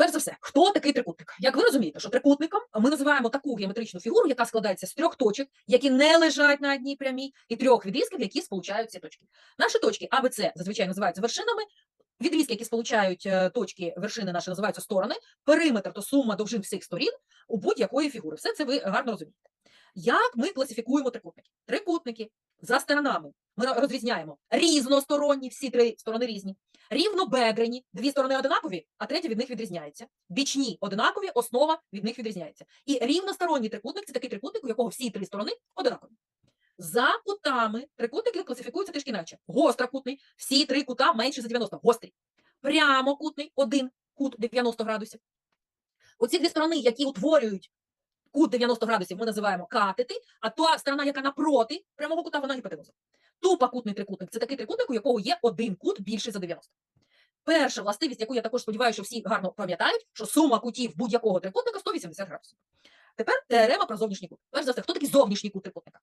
Перш за все, хто такий трикутник? Як ви розумієте, що трикутником ми називаємо таку геометричну фігуру, яка складається з трьох точок, які не лежать на одній прямій, і трьох відрізків, які сполучають ці точки. Наші точки А, Б, С зазвичай називаються вершинами. Відрізки, які сполучають е, точки вершини наші, називаються сторони. Периметр то сума довжин всіх сторін у будь-якої фігури. Все це ви гарно розумієте. Як ми класифікуємо трикутники? Трикутники за сторонами ми розрізняємо різносторонні, всі три сторони різні, рівнобедрені, дві сторони однакові, а третя від них відрізняється. Бічні однакові, основа від них відрізняється. І рівносторонній трикутник це такий трикутник, у якого всі три сторони однакові. За кутами трикутники класифікуються трішки іначе. Гострокутний, всі три кута менше за 90, гострі. Прямокутний, один кут 90 градусів. Оці дві сторони, які утворюють кут 90 градусів, ми називаємо катети, а та сторона, яка напроти прямого кута, вона гіпотенуза. Тупокутний трикутник це такий трикутник, у якого є один кут більший за 90. Перша властивість, яку я також сподіваюся, що всі гарно пам'ятають, що сума кутів будь-якого трикутника 180 градусів. Тепер теорема про зовнішній кут. Перш за все, хто такий зовнішній кут трикутника?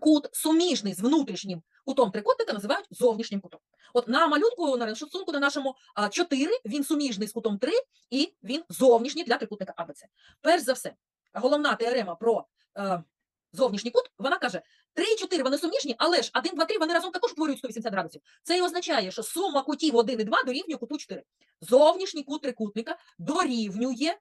Кут суміжний з внутрішнім кутом трикутника називають зовнішнім кутом. От на малюнку на рисунку на нашому 4, він суміжний з кутом 3, і він зовнішній для трикутника АБЦ. Перш за все, головна теорема про е, зовнішній кут, вона каже, 3 і 4 вони суміжні, але ж 1, 2, 3 вони разом також утворюють 180 градусів. Це і означає, що сума кутів 1 і 2 дорівнює куту 4. Зовнішній кут трикутника дорівнює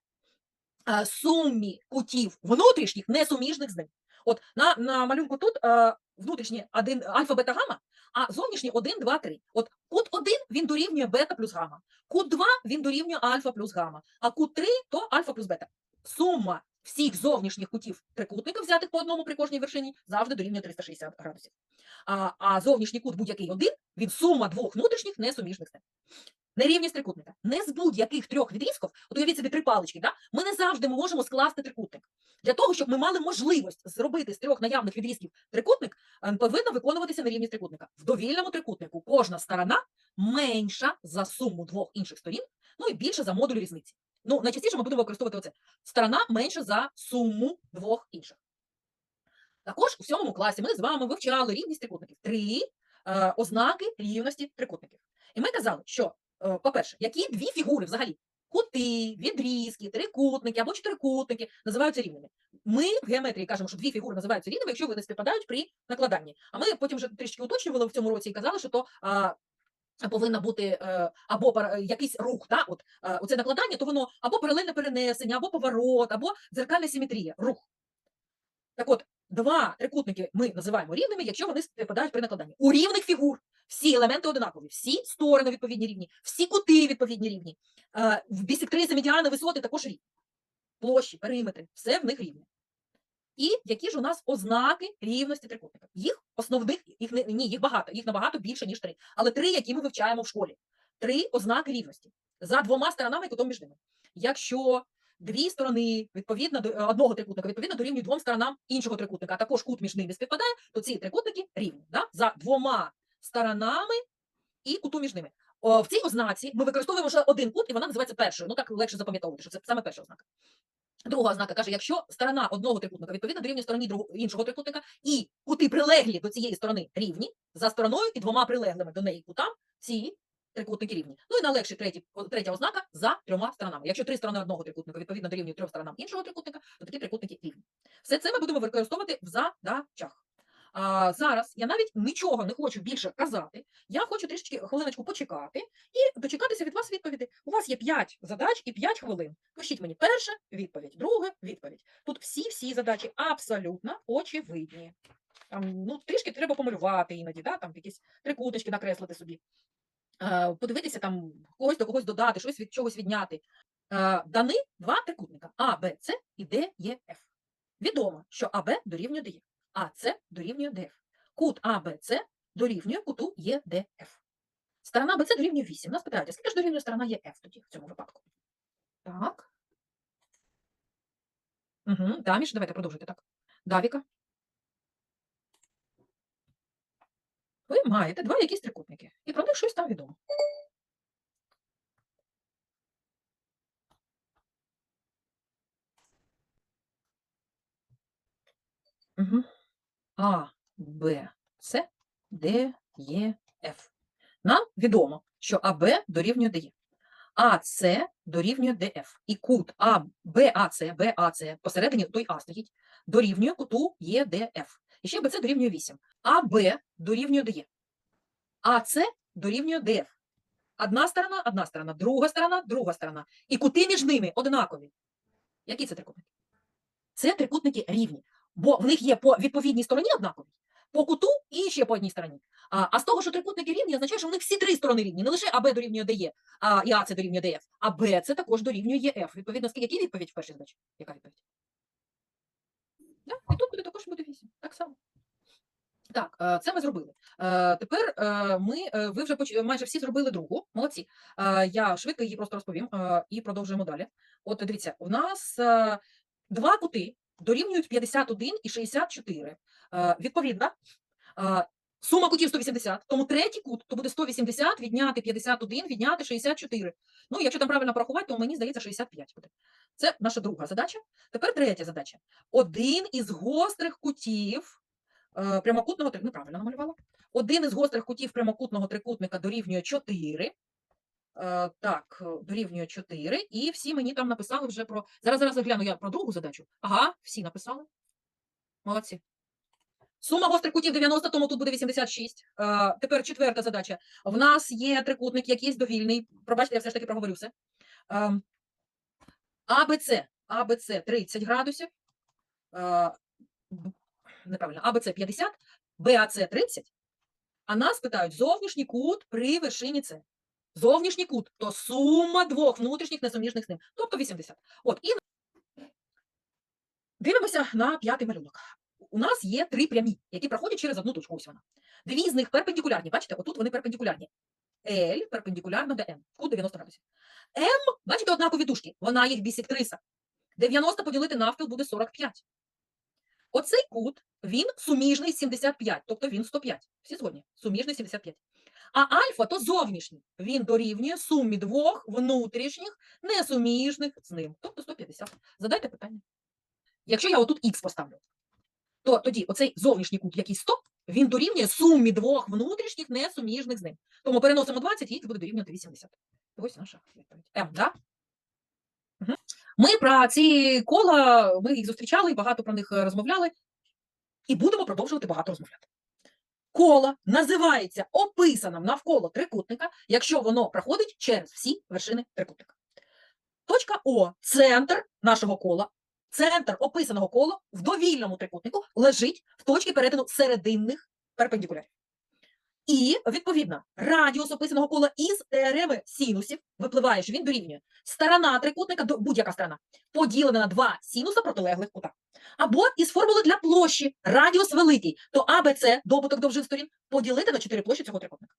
е, сумі кутів внутрішніх, несуміжних з ним. От на, на малюнку тут е, внутрішні 1 альфа, бета, гамма, а зовнішні 1, 2, 3. От кут 1 він дорівнює бета плюс гамма. Кут 2 він дорівнює альфа плюс гамма, а кут 3 то альфа плюс бета. Сума всіх зовнішніх кутів трикутника, взятих по одному при кожній вершині, завжди дорівнює 360 градусів. А, а зовнішній кут будь-який один, він сума двох внутрішніх несуміжних ним. Нерівність трикутника. Не з будь-яких трьох відрізків, от уявіть собі три палички, да? ми не завжди можемо скласти трикутник. Для того, щоб ми мали можливість зробити з трьох наявних відрізків трикутник, е, повинна виконуватися нерівність трикутника. В довільному трикутнику кожна сторона менша за суму двох інших сторін, ну і більше за модуль різниці. Ну, найчастіше ми будемо використовувати оце. Сторона менша за суму двох інших. Також у сьомому класі ми з вами вивчали рівність трикутників. Три е, ознаки рівності трикутників. І ми казали, що, е, по-перше, які дві фігури взагалі? Кути, відрізки, трикутники або чотирикутники називаються рівними. Ми в геометрії кажемо, що дві фігури називаються рівними, якщо вони співпадають при накладанні. А ми потім вже трішки уточнювали в цьому році і казали, що то а, повинна бути е, або якийсь рух, да? От, е, оце накладання, то воно або паралельне перенесення, або поворот, або дзеркальна симетрія, рух. Так от, два трикутники ми називаємо рівними, якщо вони співпадають при накладанні. У рівних фігур всі елементи однакові, всі сторони відповідні рівні, всі кути відповідні рівні, е, бісектриси, медіани, висоти також рівні. Площі, периметри, все в них рівне. І які ж у нас ознаки рівності трикутника? Їх основних, їх не, ні, їх багато, їх набагато більше, ніж три. Але три, які ми вивчаємо в школі. Три ознаки рівності за двома сторонами і кутом між ними. Якщо дві сторони відповідно до е, одного трикутника, відповідно дорівнюють двом сторонам іншого трикутника, а також кут між ними співпадає, то ці трикутники рівні да? за двома сторонами і куту між ними. О, в цій ознаці ми використовуємо ще один кут, і вона називається першою. Ну так легше запам'ятовувати, що це саме перша ознака. Друга ознака каже, якщо сторона одного трикутника відповідно дорівнює стороні іншого трикутника, і кути прилеглі до цієї сторони рівні, за стороною і двома прилеглими до неї кутам, ці трикутники рівні. Ну і найлегше третій, третя ознака за трьома сторонами. Якщо три сторони одного трикутника відповідно дорівнюють трьом сторонам іншого трикутника, то такі трикутники рівні. Все це ми будемо використовувати в задачах. А, зараз я навіть нічого не хочу більше казати. Я хочу трішечки хвилиночку почекати і дочекатися від вас відповіді. У вас є 5 задач і 5 хвилин. Пишіть мені перша відповідь, друга відповідь. Тут всі-всі задачі абсолютно очевидні. Там, ну, трішки треба помалювати іноді, да? там якісь трикуточки накреслити собі. Е, подивитися там, когось до когось додати, щось від чогось відняти. Е, Дани два трикутника А, Б, С і Д, Е, Ф. Відомо, що АБ дорівнює ДЕ, а дорівнює ДФ. Кут АБЦ дорівнює куту ЄДФ. Сторона БЦ дорівнює 8. Нас питають, а скільки ж дорівнює сторона ЄФ тоді в цьому випадку? Так. Угу. Да, давайте продовжуйте так. Давіка. Ви маєте два якісь трикутники. І про них щось там відомо. Угу. А, Б, С, Д, Е, Ф. Нам відомо, що АБ дорівнює ДЕ. А С дорівнює ДФ. І кут А, БАЦ, БАЦ, посередині той А стоїть, дорівнює куту ЄДФ. І ще БЦ дорівнює 8. АБ дорівнює ДЕ. АЦ дорівнює ДФ. Одна сторона, одна сторона, друга сторона, друга сторона. І кути між ними однакові. Які це трикутники? Це трикутники рівні, бо в них є по відповідній стороні однакові, по куту і ще по одній стороні. А, а з того, що трикутники рівні, означає, що в них всі три сторони рівні. Не лише АБ дорівнює ДЕ, а і АЦ дорівнює ДФ, а Б це також дорівнює ЄФ. Відповідно, які відповідь в першій задачі? Яка відповідь? Да? І тут буде також буде 8. Так само. Так, е, це ми зробили. Е, Тепер е, ми, ви вже поч- майже всі зробили другу. Молодці. Я швидко її просто розповім і продовжуємо далі. От дивіться, у нас два кути дорівнюють 51 і 64. Е, Відповідно, е, сума кутів 180, тому третій кут то буде 180, відняти 51, відняти 64. Ну, якщо там правильно порахувати, то мені здається 65 буде. Це наша друга задача. Тепер третя задача. Один із гострих кутів е, прямокутного неправильно намалювала. Один із гострих кутів прямокутного трикутника дорівнює 4. Е, Так, е, дорівнює 4. І всі мені там написали вже про. Зараз зараз гляну я про другу задачу. Ага, всі написали. Молодці. Сума гострих кутів 90, тому тут буде 86. Е, Тепер четверта задача. В нас є трикутник, якийсь довільний. Пробачте, я все ж таки проговорю все. АБЦ. АБЦ 30 градусів. Е, Неправильно. АБЦ 50, БАЦ 30. А нас питають зовнішній кут при вершині С. Зовнішній кут то сума двох внутрішніх несуміжних з ним, тобто 80. От і дивимося на п'ятий малюнок. У нас є три прямі, які проходять через одну точку. Ось вона. Дві з них перпендикулярні. Бачите, отут вони перпендикулярні. L перпендикулярно до N. Кут 90 градусів. М, бачите, однакові дужки. Вона їх бісектриса. 90 поділити навпіл буде 45. Оцей кут, він суміжний 75, тобто він 105. Всі згодні? Суміжний 75. А альфа то зовнішній. Він дорівнює сумі двох внутрішніх несуміжних з ним, тобто 150. Задайте питання. Якщо я отут х поставлю, то тоді оцей зовнішній кут, який 100, він дорівнює сумі двох внутрішніх несуміжних з ним. Тому переносимо 20 і х буде дорівнювати 80. Ось наша відповідь. М, да? Мгм. Ми про ці кола, ми їх зустрічали, багато про них е, розмовляли, і будемо продовжувати багато розмовляти. Коло називається описаним навколо трикутника, якщо воно проходить через всі вершини трикутника. Точка О центр нашого кола, центр описаного кола в довільному трикутнику лежить в точці перетину серединних перпендикулярів. І, відповідно, радіус описаного кола із теореми синусів випливає, що він дорівнює сторона трикутника, будь-яка сторона, поділена на два синуса протилеглих кута. Або із формули для площі радіус великий, то АБЦ, добуток довжин сторін, поділити на чотири площі цього трикутника.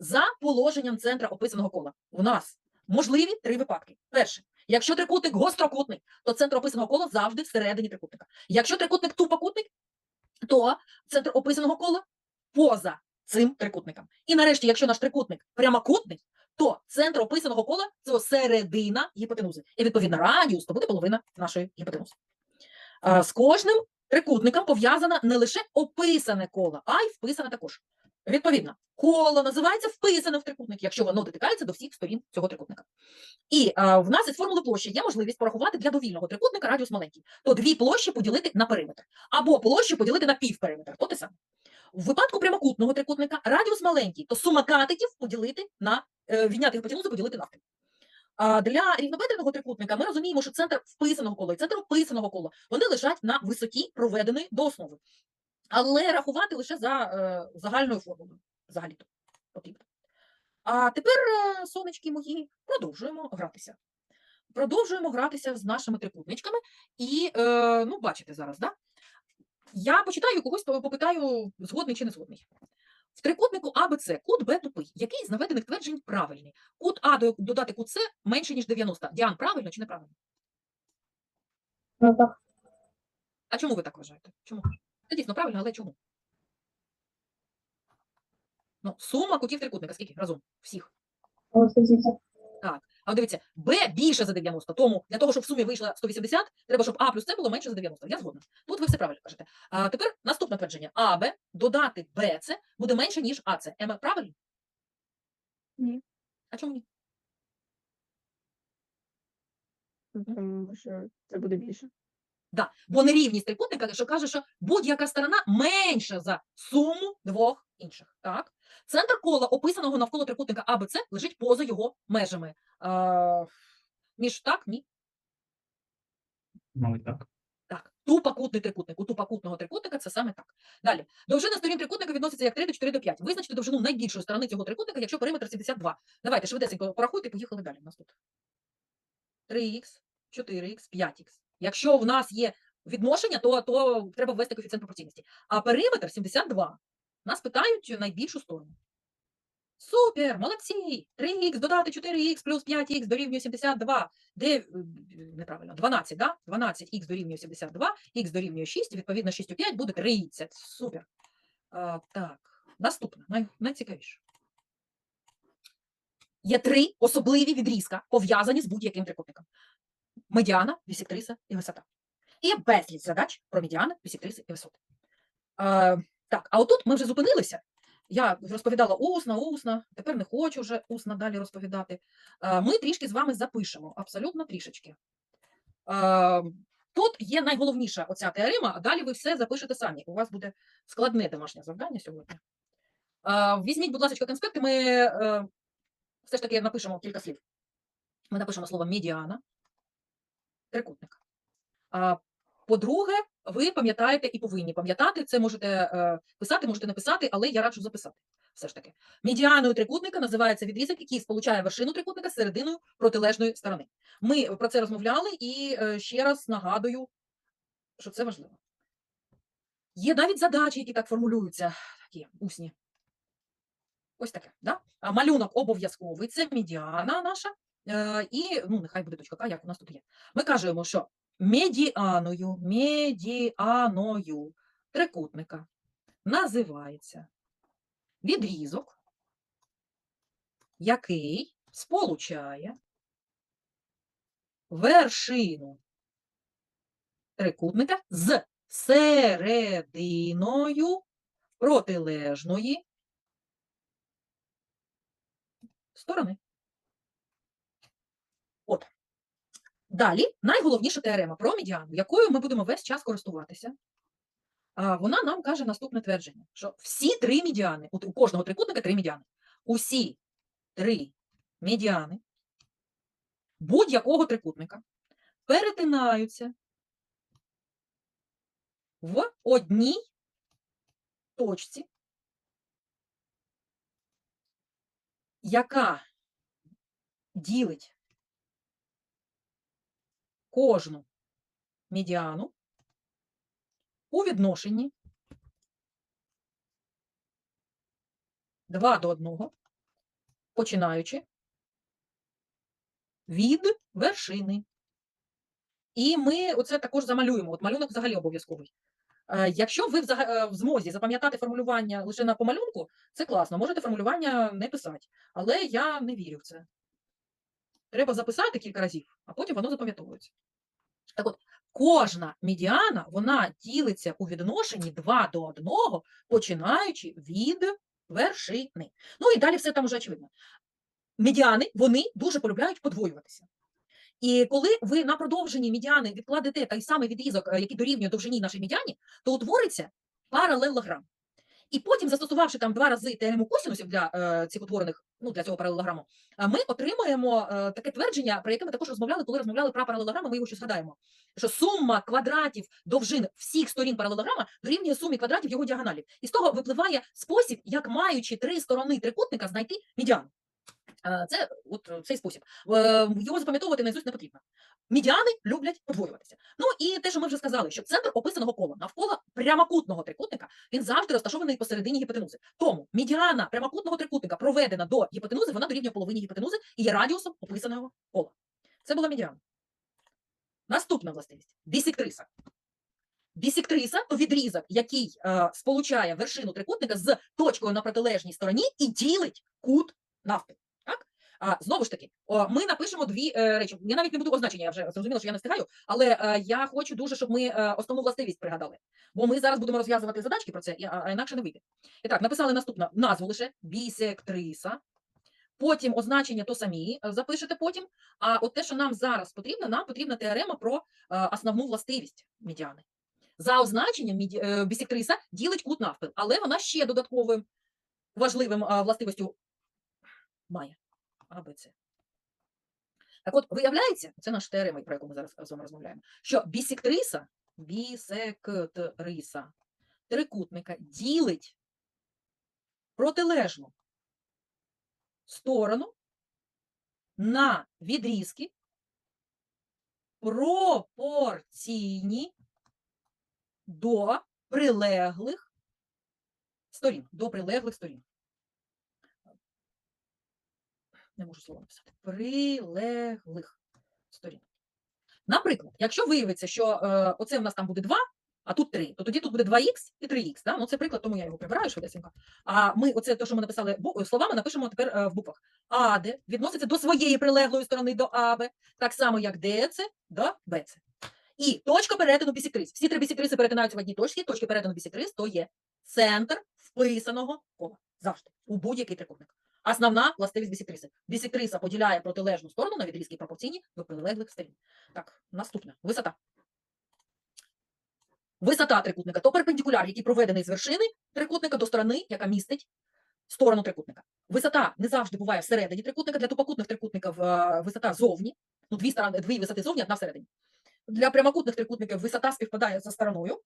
За положенням центра описаного кола у нас можливі три випадки. Перше, якщо трикутник гострокутний, то центр описаного кола завжди всередині трикутника. Якщо трикутник тупокутник, то центр описаного кола поза цим трикутником. І нарешті, якщо наш трикутник прямокутний, то центр описаного кола це середина гіпотенузи. І відповідно радіус то буде половина нашої гіпотенузи. А, З кожним трикутником пов'язане не лише описане коло, а й вписане також. Відповідно, коло називається вписане в трикутник, якщо воно дотикається до всіх сторін цього трикутника. І а, в нас із формули площі є можливість порахувати для довільного трикутника радіус маленький. То дві площі поділити на периметр, або площу поділити на півпериметр. То те саме. В випадку прямокутного трикутника радіус маленький, то сума катетів поділити на е, відняти гіпотенузу поділити навпіл. Для рівнобедреного трикутника ми розуміємо, що центр вписаного кола і центр описаного кола вони лежать на висоті, проведеної до основи. Але рахувати лише за е, загальною формулою. Взагалі-то потрібно. А тепер, е, сонечки мої, продовжуємо гратися. Продовжуємо гратися з нашими трикутничками. І, е, ну, бачите зараз, да? Я почитаю когось, попитаю, згодний чи не згодний. В трикутнику АБЦ кут Б тупий. Який з наведених тверджень правильний? Кут А додати кут С менше, ніж 90. Діан, правильно чи неправильно? Ну так, А чому ви так вважаєте? Чому? Це дійсно правильно, але чому? Ну, сума кутів трикутника, скільки разом? Всіх. Так. А дивіться, Б більше за 90, тому для того, щоб в сумі вийшло 180, треба, щоб А плюс С було менше за 90. Я згодна. Тут ви все правильно кажете. А тепер наступне твердження. АБ додати БЦ буде менше, ніж АЦ. Ема, Ем, правильно? Ні. А чому ні? Тому що це буде більше. Да. Бо нерівність трикутника, що каже, що будь-яка сторона менша за суму двох інших. Так? Центр кола, описаного навколо трикутника АБЦ, лежить поза його межами. А, між так, ні. Мабуть, так. Так, тупокутний трикутник. У тупокутного трикутника це саме так. Далі. Довжина сторін трикутника відноситься як 3 до 4 до 5. Визначте довжину найбільшої сторони цього трикутника, якщо периметр 72. Давайте швидесенько порахуйте, поїхали далі. У нас тут 3х, 4х, 5х. Якщо в нас є відношення, то, то треба ввести коефіцієнт пропорційності. А периметр 72. Нас питають найбільшу сторону. Супер, молодці! 3х додати 4х плюс 5х дорівнює 72. Де е, неправильно? 12, да? 12х дорівнює 72, х дорівнює 6, відповідно 6 у 5 буде 30. Супер. А, так, наступне, най, найцікавіше. Є три особливі відрізка, пов'язані з будь-яким трикутником. Медіана, бісектриса і висота. І є безліч задач про медіани, бісектриси і висоти. Так, а отут ми вже зупинилися. Я розповідала усно, усно, тепер не хочу вже усно далі розповідати. Ми трішки з вами запишемо, абсолютно трішечки. Тут є найголовніша оця теорема, а далі ви все запишете самі. У вас буде складне домашнє завдання сьогодні. Візьміть, будь ласка, конспекти, ми е, все ж таки напишемо кілька слів. Ми напишемо слово медіана, трикутник. По-друге, ви пам'ятаєте і повинні пам'ятати, це можете е, писати, можете не писати, але я раджу записати. Все ж таки. Медіаною трикутника називається відрізок, який сполучає вершину трикутника з серединою протилежної сторони. Ми про це розмовляли і е, ще раз нагадую, що це важливо. Є навіть задачі, які так формулюються, такі усні. Ось таке. Да? А малюнок обов'язковий, це медіана наша. Е, і ну, нехай буде точка К, як у нас тут є. Ми кажемо, що медіаною, медіаною трикутника називається відрізок, який сполучає вершину трикутника з серединою протилежної сторони. От. Далі найголовніша теорема про медіану, якою ми будемо весь час користуватися. Вона нам каже наступне твердження, що всі три медіани, у кожного трикутника три медіани, усі три медіани будь-якого трикутника перетинаються в одній точці, яка ділить кожну медіану у відношенні 2 до 1, починаючи від вершини. І ми оце також замалюємо. От малюнок взагалі обов'язковий. Е, Якщо ви е, в змозі запам'ятати формулювання лише на помалюнку, це класно. Можете формулювання не писати. Але я не вірю в це. Треба записати кілька разів, а потім воно запам'ятовується. Так от, кожна медіана вона ділиться у відношенні 2 до 1, починаючи від вершини. Ну і далі все там уже очевидно. Медіани вони дуже полюбляють подвоюватися. І коли ви на продовженні медіани відкладете той самий відрізок, е, який дорівнює довжині нашій медіані, то утвориться паралелограм. І потім, застосувавши там два рази теорему косінусів для е, цих утворених, ну для цього паралелограму, ми отримуємо е, таке твердження, про яке ми також розмовляли, коли розмовляли про паралелограми, ми його ще згадаємо. Що сума квадратів довжин всіх сторін паралелограма дорівнює сумі квадратів його діагоналів. І з того випливає спосіб, як маючи три сторони трикутника, знайти медіану. Е, Це от е, цей спосіб. Е, Його запам'ятовувати наизусть не потрібно. Медіани люблять подвоюватися. Ну і те, що ми вже сказали, що центр описаного кола навколо прямокутного трикутника він завжди розташований посередині гіпотенузи. Тому медіана прямокутного трикутника проведена до гіпотенузи, вона дорівнює половині гіпотенузи і є радіусом описаного кола. Це була медіана. Наступна властивість бісектриса. Бісектриса то відрізок, який е, сполучає вершину трикутника з точкою на протилежній стороні і ділить кут навпіл. А, знову ж таки, ми напишемо дві е, речі. Я навіть не буду означення, я вже зрозуміла, що я не встигаю, але е, я хочу дуже, щоб ми е, основну властивість пригадали. Бо ми зараз будемо розв'язувати задачки про це, а, інакше не вийде. І так, написали наступну назву лише бісектриса Потім означення то самі запишете потім. А от те, що нам зараз потрібно, нам потрібна теорема про основну властивість медіани. За означенням бісектриса ділить кут навпіл, але вона ще додатковим важливим властивостю має А. Так от, виявляється, це наша теорема, про яку ми зараз з вами розмовляємо, що бісектриса, бісектриса трикутника ділить протилежну сторону на відрізки пропорційні до прилеглих сторін, до прилеглих сторін. Не можу слово написати. Прилеглих сторін. Наприклад, якщо виявиться, що е, оце в нас там буде 2, а тут 3, то тоді тут буде 2х і 3х. Да? Ну, це приклад, тому я його прибираю швидесенько. А ми оце, те, що ми написали словами, напишемо тепер е, в буквах. АД відноситься до своєї прилеглої сторони до АБ, так само як ДЦ до БЦ. І точка перетину бісектрис. Всі три бісектриси перетинаються в одній точці. Точки перетину бісектрис то є центр вписаного кола. Завжди. У будь-який трикутник. Основна властивість бісектриси. Бісектриса поділяє протилежну сторону на відрізки пропорційні до прилеглих сторін. Так, наступне. Висота. Висота трикутника то перпендикуляр, який проведений з вершини трикутника до сторони, яка містить сторону трикутника. Висота не завжди буває всередині трикутника. Для тупокутних трикутників е, висота зовні. Ну, дві сторони, дві висоти зовні, одна всередині. Для прямокутних трикутників висота співпадає за стороною.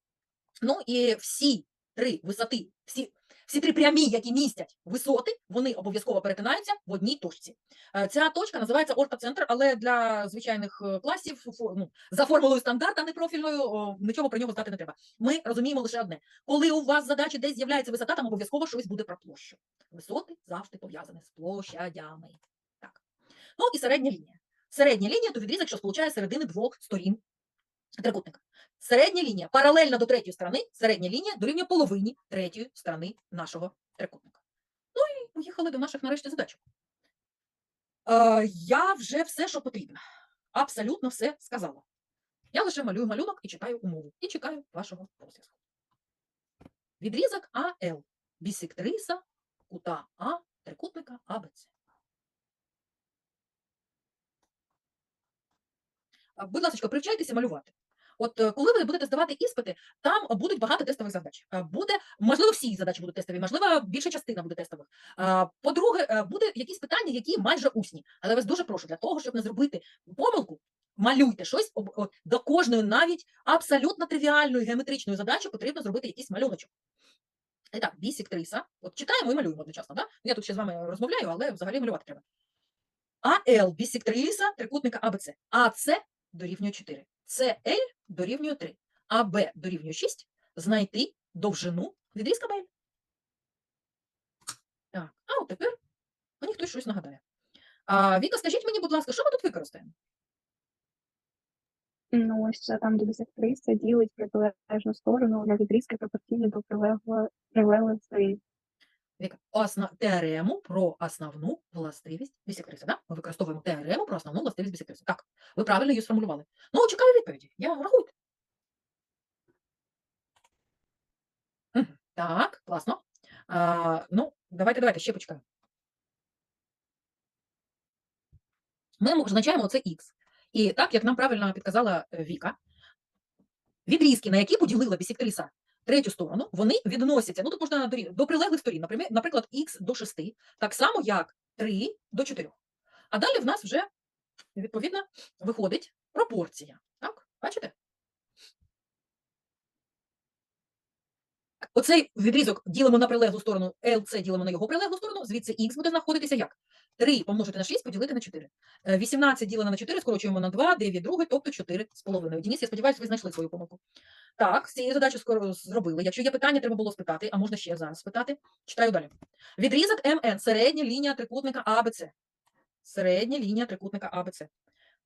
Ну і всі три висоти, всі, всі три прямі, які містять висоти, вони обов'язково перетинаються в одній точці. Е, Ця точка називається ортоцентр, але для звичайних е, класів ну, за формулою стандарт, а не профільною, о, нічого про нього знати не треба. Ми розуміємо лише одне: коли у вас задачі десь з'являється висота, там обов'язково щось буде про площу. Висоти завжди пов'язані з площадями. Так. Ну і середня лінія. Середня лінія то відрізок, що сполучає середини двох сторін трикутника. Середня лінія паралельно до третьої сторони, середня лінія дорівнює половині третьої сторони нашого трикутника. Ну і поїхали до наших нарешті задачок. Е, я вже все, що потрібно. Абсолютно все сказала. Я лише малюю малюнок і читаю умову. І чекаю вашого розв'язку. Відрізок АЛ. Бісектриса кута А трикутника АБЦ. Будь ласка, привчайтеся малювати. От е, коли ви будете здавати іспити, там будуть багато тестових задач. Е, Буде, можливо, всі задачі будуть тестові, можливо, більша частина буде тестових. По-друге, е, буде якісь питання, які майже усні. Але вас дуже прошу, для того, щоб не зробити помилку, малюйте щось до кожної навіть абсолютно тривіальної геометричної задачі потрібно зробити якийсь малюночок. І так, бісектриса. От читаємо і малюємо одночасно. Да? Я тут ще з вами розмовляю, але взагалі малювати треба. АЛ бісектриса трикутника АБЦ. АЦ дорівнює 4. CL дорівнює 3. АБ дорівнює 6. Знайти довжину відрізка БЛ. Так, а от тепер мені хтось щось нагадає. А, Віка, скажіть мені, будь ласка, що ми тут використаємо? Ну, ось це там, де бісектриса ділить протилежну сторону на відрізки пропорційні до прилегло- прилеглих сторін. Віка, теорему про основну властивість бісектриси. Да? Ми використовуємо теорему про основну властивість бісектриси. Так, ви правильно її сформулювали. Ну, чекаю відповіді. Я рахуйте. Так, класно. А, ну, давайте, давайте, ще почекаємо. Ми означаємо це Х. І так, як нам правильно підказала е, Віка, відрізки, на які поділила бісектриса третю сторону, вони відносяться, ну тут можна до, прилеглих сторін, наприклад, х до 6, так само як 3 до 4. А далі в нас вже, відповідно, виходить пропорція. Так, бачите? Оцей відрізок ділимо на прилеглу сторону, LC ділимо на його прилеглу сторону, звідси х буде знаходитися як? 3 помножити на 6 поділити на 4. Е, 18 ділено на 4 скорочуємо на 2, 9 другий, тобто 4 з половиною. Денис, я сподіваюся, ви знайшли свою помилку. Так, з цією задачею скоро зробили. Якщо є питання, треба було спитати, а можна ще зараз спитати. Читаю далі. Відрізок МН, середня лінія трикутника АБЦ. Середня лінія трикутника АБЦ.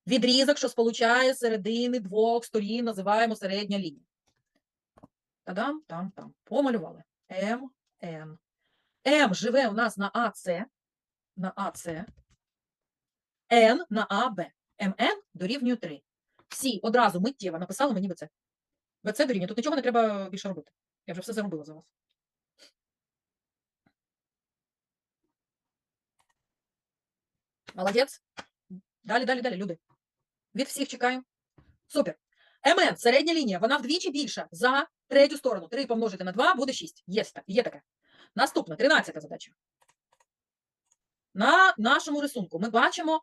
Відрізок, що сполучає середини двох сторін, називаємо середня лінія. Тадам, там, там. Помалювали. МН. М живе у нас на АЦ. На АЦ. Н на АБ. МН дорівнює 3. Всі одразу миттєво написали мені БЦ. БЦ дорівнює. Тут нічого не треба більше робити. Я вже все заробила за вас. Молодець. Далі, далі, далі, люди. Від всіх чекаю. Супер. МН, середня лінія, вона вдвічі більша за третю сторону. 3 помножити на 2 буде 6. Є, є таке. Наступна, 13 задача. На нашому рисунку ми бачимо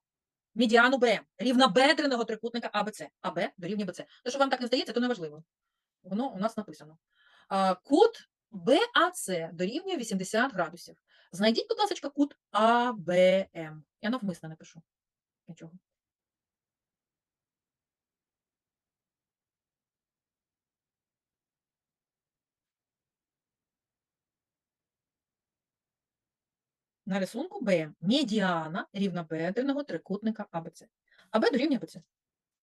медіану БМ, рівнобедреного трикутника АБЦ. АБ дорівнює БЦ. Те, що вам так не здається, то не важливо. Воно у нас написано. Кут БАЦ дорівнює 80 градусів. Знайдіть, будь ласка, кут АБМ. Я навмисно напишу. Нічого. На рисунку Б медіана рівнобедреного трикутника АБЦ. АБ дорівнює АБЦ.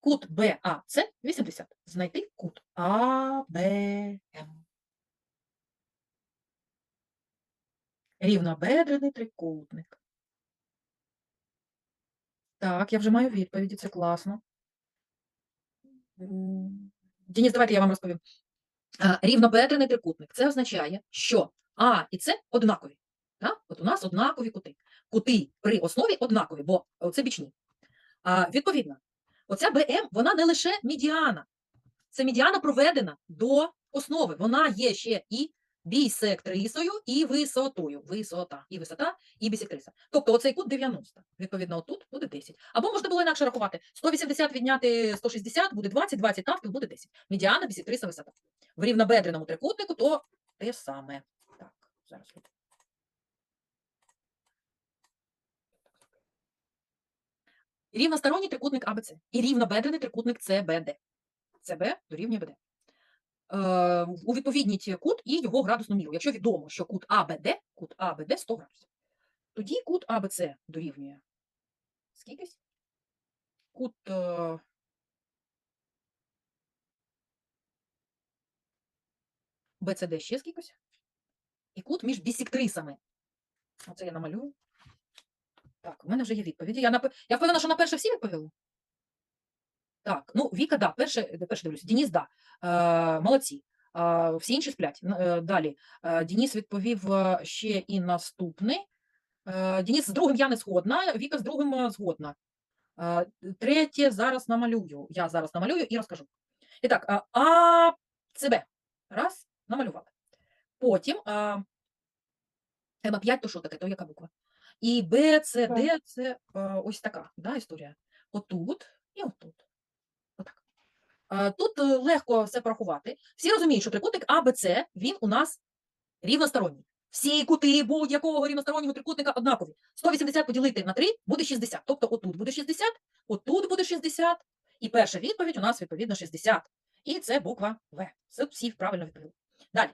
Кут БАЦ 80. Знайти кут АБМ. Рівнобедрений трикутник. Так, я вже маю відповіді, це класно. М, Денис, давайте я вам розповім. А, Рівнобедрений трикутник. Це означає, що А і С однакові. От у нас однакові кути. Кути при основі однакові, бо це бічні. А, відповідно, оця БМ, вона не лише медіана. Це медіана проведена до основи. Вона є ще і бісектрисою, і висотою. Висота, і висота, і бісектриса. Тобто оцей кут 90. Відповідно, отут буде 10. Або можна було інакше рахувати. 180 відняти 160 буде 20, 20 навпіл буде 10. Медіана, бісектриса, висота. В рівнобедреному трикутнику то те саме. Так, зараз. Рівносторонній трикутник АБЦ і рівнобедрений трикутник ЦБД. ЦБ дорівнює БД. Е, у відповідніть кут і його градусну міру. Якщо відомо, що кут АБД, кут АБД 100 градусів, тоді кут АБЦ дорівнює скількись? Кут е, БЦД ще скількось? І кут між бісектрисами. Оце я намалюю. Так, у мене вже є відповіді. Я, нап... я впевнена, що на перше всі відповіли. Так, ну Віка, да, перше, перше дивлюся. Денис, да. Е, молодці. Е, всі інші сплять. Е, далі. Е, Денис відповів е, ще і наступний. Е, Денис з другим я не згодна, Віка з другим е, згодна. Е, третє зараз намалюю. Я зараз намалюю і розкажу. І так, е, А, ЦБ. Раз, намалювали. Потім е, МА5 то що таке, то яка буква? І Б, С, Д це ось така да, історія. Отут і отут. Отак. Тут е, легко все порахувати. Всі розуміють, що трикутник АБЦ, він у нас рівносторонній. Всі кути будь-якого рівностороннього трикутника однакові. 180 поділити на 3 буде 60. Тобто отут буде 60, отут буде 60, і перша відповідь у нас відповідно 60. І це буква В. Це всі правильно відповіли. Далі.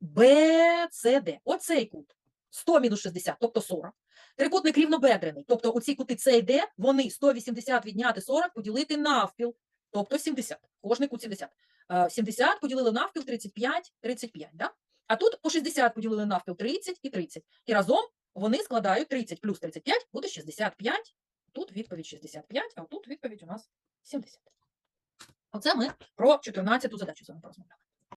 БЦД. Оцей кут 100 мінус 60, тобто 40. Трикутник рівнобедрений, тобто оці кути С і Д, вони 180 відняти 40 поділити навпіл, тобто 70. Кожний кут 70. Е, 70 поділили навпіл 35, 35, да? А тут по 60 поділили навпіл 30 і 30. І разом вони складають 30 плюс 35 буде 65. Тут відповідь 65, а тут відповідь у нас 70. Оце ми про 14-ту задачу з вами порозмовляли.